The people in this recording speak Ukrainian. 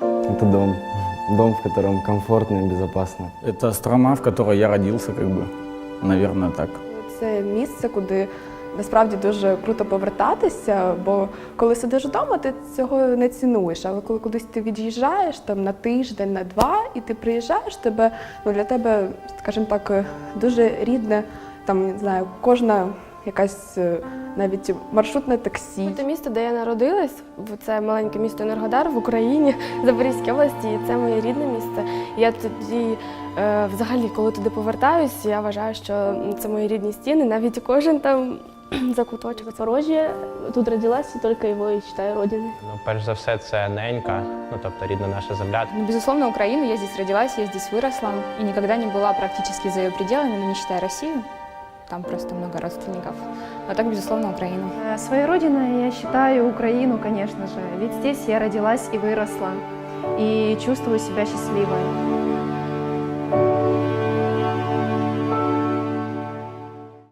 Это дом. Дом, в котором комфортно и безопасно. Это страна, в которой я родился, как бы, наверное, так. Це місце, куди насправді дуже круто повертатися, бо коли сидиш вдома, ти цього не цінуєш. Але коли кудись ти від'їжджаєш там на тиждень, на два, і ти приїжджаєш, тебе ну для тебе, скажімо так, дуже рідне, там не знаю, кожна якась е, навіть маршрутне таксі. Це місто, де я народилась, в- це маленьке місто Енергодар в Україні, Запорізькій області, і це моє рідне місце. Я тоді, е, взагалі, коли туди повертаюсь, я вважаю, що це мої рідні стіни, навіть кожен там закуточок. Запорожье, тут родилась и только его и считаю родиной. Ну, перш за все, це ненька, ну тобто рідна наша земля. Ну, безусловно, Украина. Я здесь родилась, я здесь выросла и никогда не была практически за ее пределами, ну, не считая Россию. Там просто много родственников. А так, безусловно, Украина. Э, Своей родиной я считаю Украину, конечно же. Ведь здесь я родилась и выросла. И чувствую себя счастливой.